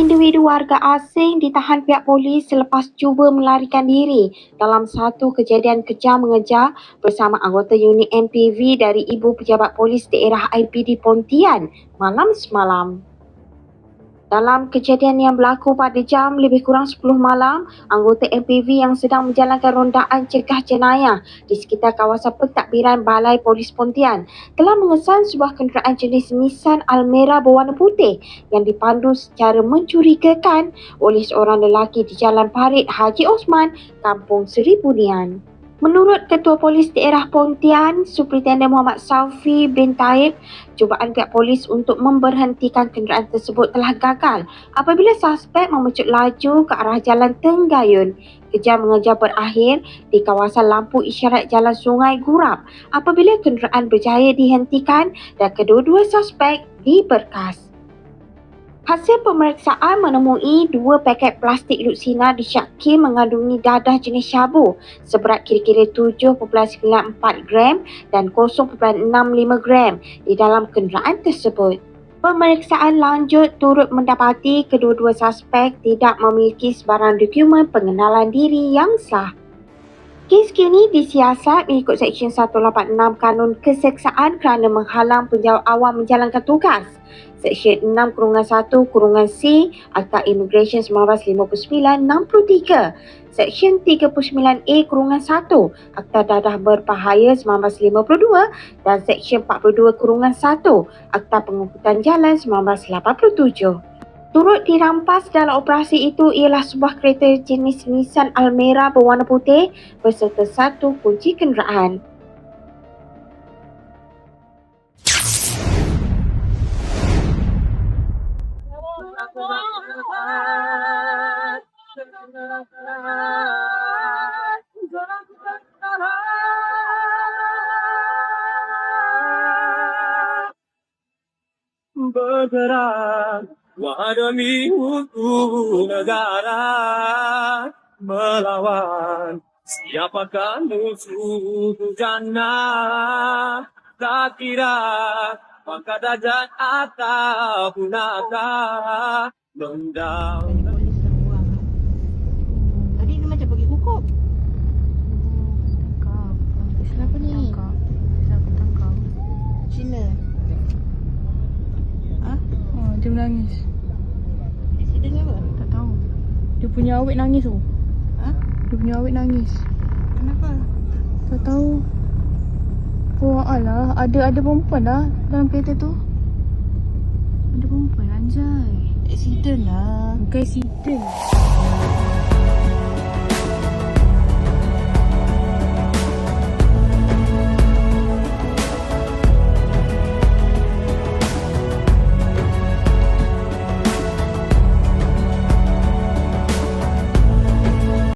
individu warga asing ditahan pihak polis selepas cuba melarikan diri dalam satu kejadian kejam mengejar bersama anggota unit MPV dari Ibu Pejabat Polis Daerah IPD Pontian malam semalam. Dalam kejadian yang berlaku pada jam lebih kurang 10 malam, anggota MPV yang sedang menjalankan rondaan cegah jenayah di sekitar kawasan pentadbiran Balai Polis Pontian telah mengesan sebuah kenderaan jenis Nissan Almera berwarna putih yang dipandu secara mencurigakan oleh seorang lelaki di Jalan Parit Haji Osman, Kampung Seribu Nian. Menurut Ketua Polis Daerah Pontian, Superintendent Muhammad Saufi bin Taib, cubaan pihak polis untuk memberhentikan kenderaan tersebut telah gagal apabila suspek memecut laju ke arah Jalan Tenggayun. Kejam mengejar berakhir di kawasan lampu isyarat Jalan Sungai Gurap apabila kenderaan berjaya dihentikan dan kedua-dua suspek diberkas. Hasil pemeriksaan menemui dua paket plastik lutsina disyaki mengandungi dadah jenis syabu seberat kira-kira 7.94 gram dan 0.65 gram di dalam kenderaan tersebut. Pemeriksaan lanjut turut mendapati kedua-dua suspek tidak memiliki sebarang dokumen pengenalan diri yang sah. Kes kini disiasat mengikut Seksyen 186 Kanun Keseksaan kerana menghalang penjawat awam menjalankan tugas. Seksyen 6 kurungan 1 kurungan C Akta Immigration 1959 63 Seksyen 39A kurungan 1 Akta Dadah Berbahaya 1952 dan Seksyen 42 kurungan 1 Akta Pengangkutan Jalan 1987 Turut dirampas dalam operasi itu ialah sebuah kereta jenis Nissan Almera berwarna putih berserta satu kunci kenderaan. bergerak Wah demi untuk negara melawan siapakah musuh jana tak kira maka dajat atau punata mendam. Tadi dia macam pergi hukum. Tangkap. Kenapa ni? Tangkap. Siapa tangkap? Cina. Dia menangis. Accident apa? Tak tahu. Dia punya awet nangis tu. Ha? Dia punya awet nangis. Kenapa? Tak tahu. Oh alah, ada ada perempuan dah dalam kereta tu. Ada perempuan anjay. Accident lah. Bukan accident.